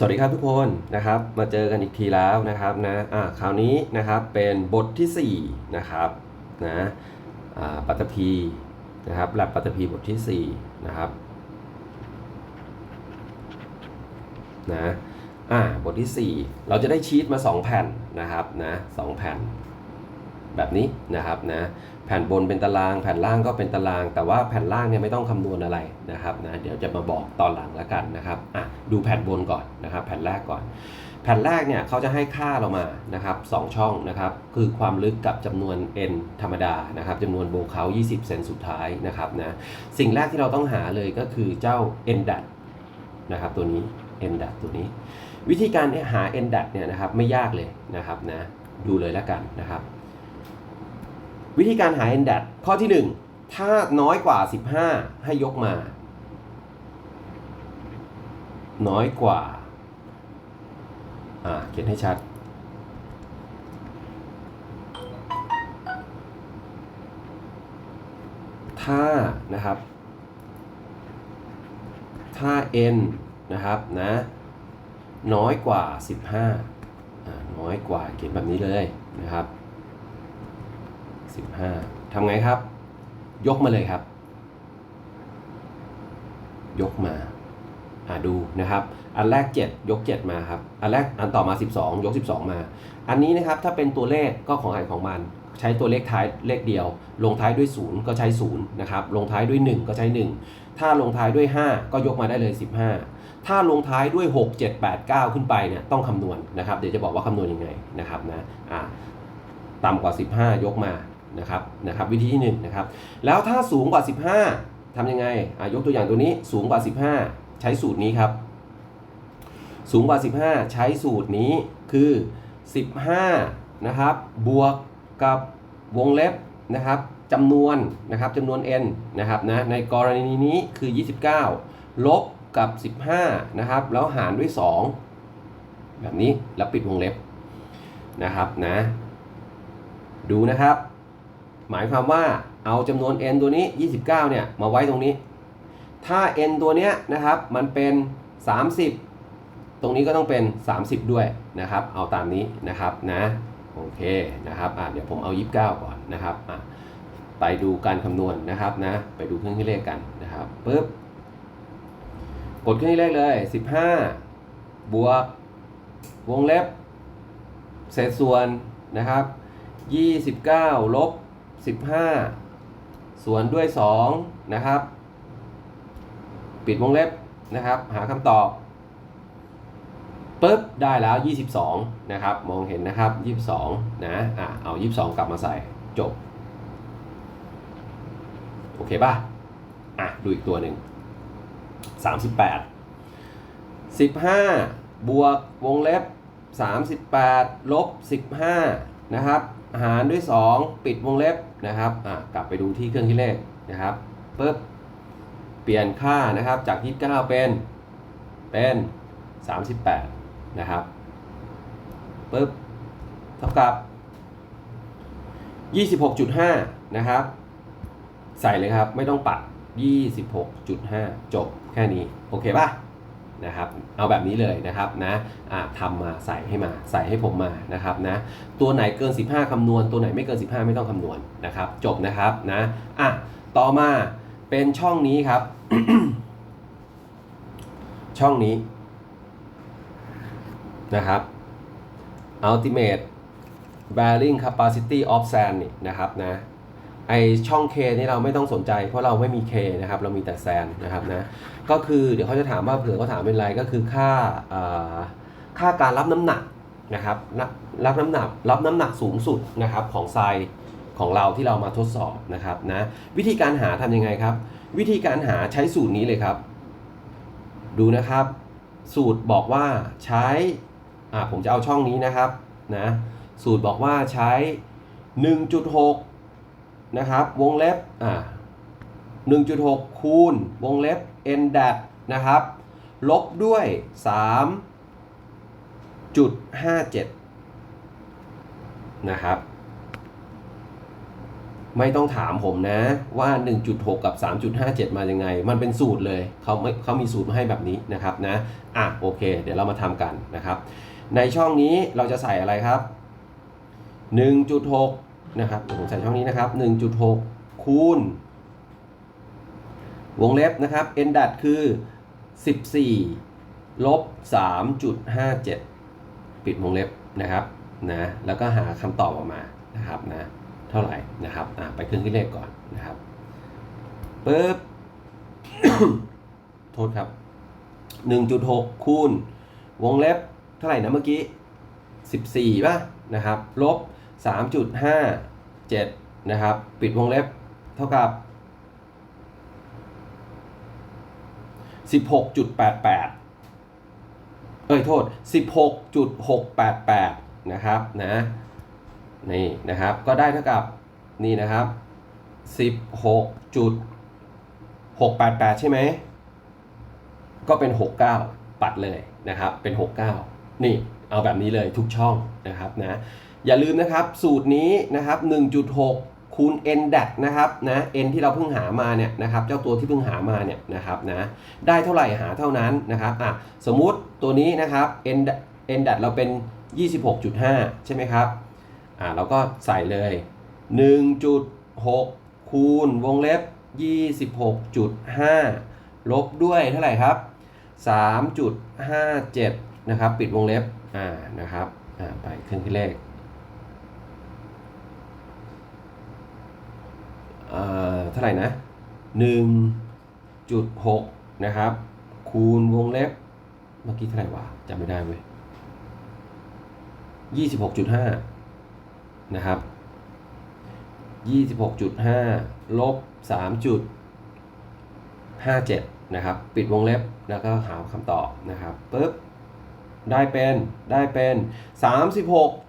สวัสดีครับทุกคนนะครับมาเจอกันอีกทีแล้วนะครับนะอ่าคราวนี้นะครับเป็นบทที่4นะครับนะอ่าปัตตภีนะครับหลับปัตตภีบทที่4นะครับนะอ่าบทที่ 4 เราจะได้ชีตมา 2 แผ่นนะครับนะสองแผ่น แบบนี้นะครับนะแผ่นบนเป็นตาราง แผ่นล่างก็เป็นตาราง แต่ว่าแผ่นล่างเนี่ยไม่ต้องคำนวณอะไรนะครับนะเดี๋ยวจะมาบอกตอนหลังแล้วกันนะครับอะดูแผ่นบนก่อนนะครับ แผ่นแรกก่อน แผ่นแรกเนี่ยเขาจะให้ค่าเรามานะครับสองช่องนะครับ คือความลึกกับจำนวน n ธรรมดานะครับจำนวนโบเขา 20 เซนสุดท้ายนะครับนะสิ่งแรกที่เราต้องหาเลยก็คือเจ้า n d a t นะครับตัวนี้ n d a t ตัวนี้ วิธีการหา n d a t เนี่ยนะครับไม่ยากเลยนะครับนะดูเลยแล้วกันนะครับ วิธีการหา n d a t ข้อที่ 1 ถ้าน้อยกว่า 15 ให้ยกมา น้อยกว่า อ่า เขียนให้ชัด ถ้านะครับ ถ้า n นะครับนะน้อยกว่า 15อ่าน้อยกว่าเขียนแบบนี้เลยนะครับ 15ทำไงครับ ยกมาเลยครับ ยกมาอ่าดูนะครับ อันแรก 7 ยก 7 มาครับ อันแรกอันต่อมา 12 ยก 12 มา อันนี้นะครับถ้าเป็นตัวเลขก็ของใครของมัน ใช้ตัวเลขท้ายเลขเดียว ลงท้ายด้วย 0 ก็ใช้0นะครับลงท้ายด้วย 1 ก็ใช้ 1 ถ้าลงท้ายด้วย 5 ก็ยกมาได้เลย 15 ถ้าลงท้ายด้วย 6 7 8 9 ขึ้นไปเนี่ยต้องคำนวณนะครับ เดี๋ยวจะบอกว่าคำนวณยังไงนะครับนะอ่าต่ำกว่า 15 ยกมา นะครับนะครับวิธีที่1นะครับแล้วถ้าสูงกว่า 15ทำยังไงอ่ายกตัวอย่างตัวนี้สูงกว่า 15 ใช้สูตรนี้ครับ สูงกว่า 15 ใช้สูตรนี้คือ 15นะครับบวกกับวงเล็บนะครับจำนวนนะครับจำนวน n นะครับนะในกรณีนี้คือ 29 ลบกับ 15นะครับแล้วหารด้วย 2 แบบนี้แล้วปิดวงเล็บนะครับนะดูนะครับ หมายความว่าเอาจำนวน n ตัวนี้ 29 เนี่ย มาไว้ตรงนี้ ถ้า n ตัวเนี้ยนะครับ มันเป็น 30 ตรงนี้ก็ต้องเป็น 30 ด้วยนะครับ เอาตามนี้นะครับนะโอเคนะครับอะเดี๋ยวผมเอา 29 ก่อนนะครับอะไปดูการคำนวณนะครับนะ ไปดูเครื่องคิดเลขกันนะครับปึ๊บ กดเครื่องคิดเลขเลย 15 บวก วงเล็บ เศษส่วนนะครับ 29 ลบ 15 ส่วนด้วย 2 นะครับ ปิดวงเล็บนะครับ หาคำตอบปุ๊บได้แล้ว 22 นะครับ มองเห็นนะครับ 22 นะอะเอา 22 กลับมาใส่จบ โอเคป่ะ อะ ดูอีกตัวหนึ่ง 38 15 บวกวงเล็บ 38 ลบ 15 นะครับ หารด้วย 2 ปิดวงเล็บนะครับกลับไปดูที่เครื่องคิดเลขนะครับปุ๊บเปลี่ยนค่านะครับจาก 29 เป็น เป็น 38 นะครับปุ๊บเท่ากับ 26.5 นะครับ ใส่เลยครับ ไม่ต้องปัด 26.5 จบแค่นี้ โอเคป่ะ นะครับเอาแบบนี้เลยนะครับนะะทำมาใส่ให้มาใส่ให้ผมมานะครับนะตัวไหนเกิน 15คำนวณ ตัวไหนไม่เกิน 15 ไม่ต้องคำนวณนะครับ จบนะครับนะอะต่อมาเป็นช่องนี้ครับ ช่องนี้นะครับ ultimate bearing capacity of sand นี่นะครับนะ ไอช่อง K นี่เราไม่ต้องสนใจ เพราะเราไม่มี K นะครับเรามีแต่แซนนะครับนะก็คือเดี๋ยวเขาจะถามว่าเผื่อเขาถามเป็นไรก็คือค่าอ่าค่าการรับน้ำหนักนะครับรับน้ำหนักรับน้ำหนักสูงสุดนะครับของทรายของเราที่เรามาทดสอบนะครับนะวิธีการหาทำยังไงครับ วิธีการหาใช้สูตรนี้เลยครับ ดูนะครับ สูตรบอกว่าใช้อ่าผมจะเอาช่องนี้นะครับนะสูตรบอกว่าใช้ 1.6 นะครับ วงเล็บอ่า1.6 คูณ วงเล็บ n d a t นะครับ ลบด้วย 3.57 นะครับ ไม่ต้องถามผมนะว่า 1.6 กับ 3.57 มายังไง มันเป็นสูตรเลยเขาไม่เขามีสูตรมาให้แบบนี้นะครับนะ อะโอเค เดี๋ยวเรามาทำกันนะครับ ในช่องนี้เราจะใส่อะไรครับ 1.6 นะครับผมใส่ช่องนี้นะครับ1.6 คูณ วงเล็บนะครับ n ดัตคือ 14 ลบ 3.57 ปิดวงเล็บนะครับนะแล้วก็หาคำตอบออกมานะครับนะเท่าไหร่นะครับไปเครื่องคิดเลขก่อนนะครับปึ๊บโทษครับ 1.6 คูณ วงเล็บเท่าไหร่นะเมื่อกี้ 14ป่ะนะครับ ลบ 3.57 นะครับ ปิดวงเล็บเท่ากับ 16.88 เอ้ยโทษ 16.688 นะครับนะนี่นะครับก็ได้เท่ากับนี่นะครับ 16.688 ใช่ไหม ก็เป็น 69 ปัดเลยนะครับเป็น 69 นี่เอาแบบนี้เลยทุกช่องนะครับนะ อย่าลืมนะครับสูตรนี้นะครับ 1.6 คูณ n d a t นะครับนะ n ที่เราเพิ่งหามาเนี่ยนะครับเจ้าตัวที่เพิ่งหามาเนี่ยนะครับนะได้เท่าไหร่หาเท่านั้นนะครับอะสมมุติตัวนี้นะครับ n n d a t เราเป็น 26.5 ใช่ไหมครับอ่าเราก็ใส่เลย 1.6 คูณวงเล็บ 26.5 ลบด้วยเท่าไหร่ครับ 3.57 นะครับปิดวงเล็บอ่านะครับอ่าไปเครื่องคิดเลข อ่า เท่าไหร่นะ 1.6 นะครับ คูณวงเล็บ เมื่อกี้เท่าไหร่วะจำไม่ได้เว้ย26.5 นะครับ 26.5 ลบ 3.57 นะครับ ปิดวงเล็บแล้วก็หาคำตอบนะครับปึ๊บได้เป็นได้เป็น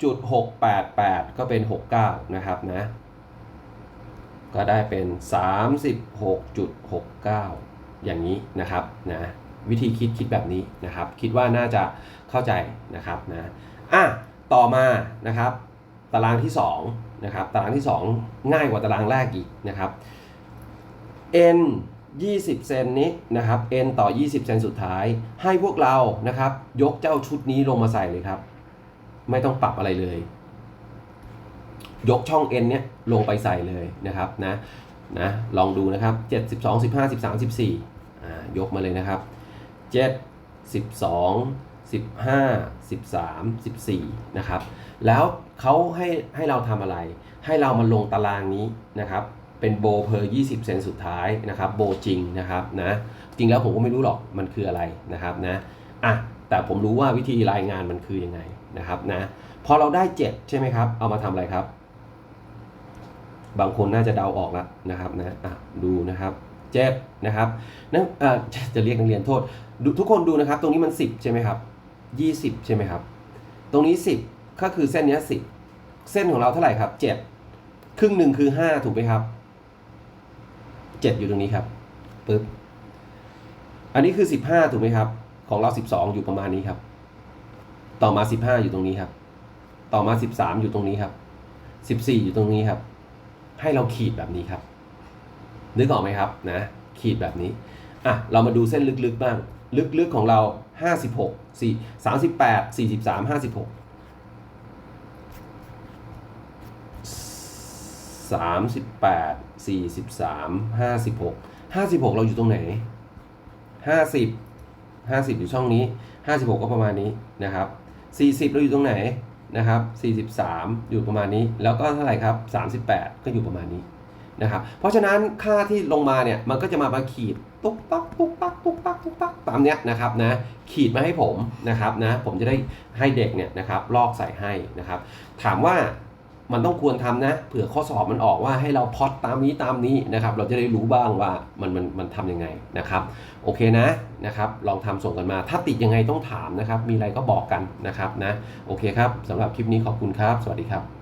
36.688 ก็เป็น 69 นะครับนะ ก็ได้เป็น 36.69 อย่างนี้นะครับนะวิธีคิดคิดแบบนี้นะครับ คิดว่าน่าจะเข้าใจนะครับนะอะต่อมานะครับตารางที่2นะครับตารางที่ 2 ง่ายกว่าตารางแรกอีกนะครับ n 20 เซนนี้นะครับ n ต่อ 20 เซนสุดท้าย ให้พวกเรานะครับ ยกเจ้าชุดนี้ลงมาใส่เลยครับ ไม่ต้องปรับอะไรเลย ยกช่อง n เนี้ยลงไปใส่เลยนะครับนะนะลองดูนะครับ 7 12 15 13 14อ่ายกมาเลยนะครับ 7 12 15 13 14นะครับแล้วเขาให้ให้เราทำอะไร ให้เรามาลงตารางนี้นะครับเป็นโบเพอร์20 เซนสุดท้ายนะครับโบจริงนะครับนะจริงแล้วผมก็ไม่รู้หรอกมันคืออะไรนะครับนะอะแต่ผมรู้ว่าวิธีรายงานมันคือยังไงนะครับนะพอเราได้ 7 ใช่ไหมครับ เอามาทำอะไรครับ บางคนน่าจะเดาออกแล้วนะครับนะะดูนะครับเจ็ดนะครับนั่นจะจะเรียกนักเรียนโทษทุกคนดูนะครับ ตรงนี้มัน 10 ใช่ไหมครับ 20 ใช่ไหมครับ ตรงนี้ 10 ก็คือเส้นนี้ 10 เส้นของเราเท่าไหร่ครับ 7 ครึ่งหนึ่งคือ 5 ถูกไหมครับ 7 อยู่ตรงนี้ครับปึ๊บอันนี้คือ 15 ถูกไหมครับ ของเรา 12 อยู่ประมาณนี้ครับ ต่อมา 15 อยู่ตรงนี้ครับ ต่อมา 13 อยู่ตรงนี้ครับ 14 อยู่ตรงนี้ครับ ให้เราขีดแบบนี้ครับ นึกออกไหมครับนะ ขีดแบบนี้อะเรามาดูเส้นลึกๆบ้าง ลึกๆของเรา 56 4 38 43 56 38 43 56 56 เราอยู่ตรงไหน 50 50 อยู่ช่องนี้ 56 ก็ประมาณนี้นะครับ 40 เราอยู่ตรงไหน นะครับ 43 อยู่ประมาณนี้ แล้วก็เท่าไหร่ครับ 38 ก็อยู่ประมาณนี้นะครับ เพราะฉะนั้นค่าที่ลงมาเนี่ย มันก็จะมามาขีดตุ๊กปักตุ๊กปักตุ๊กปักตุ๊กปักตามเนี้ยนะครับนะ ขีดมาให้ผมนะครับนะ ผมจะได้ให้เด็กเนี่ยนะครับ ลอกใส่ให้นะครับ ถามว่า มันต้องควรทำนะเผื่อข้อสอบมันออกว่าให้เราพอตตามนี้ตามนี้นะครับ เราจะได้รู้บ้างว่ามันมันมันทำยังไงนะครับ โอเคนะนะครับ ลองทำส่งกันมา ถ้าติดยังไงต้องถามนะครับ มีอะไรก็บอกกันนะครับนะโอเคครับสำหรับคลิปนี้ขอบคุณครับ สวัสดีครับ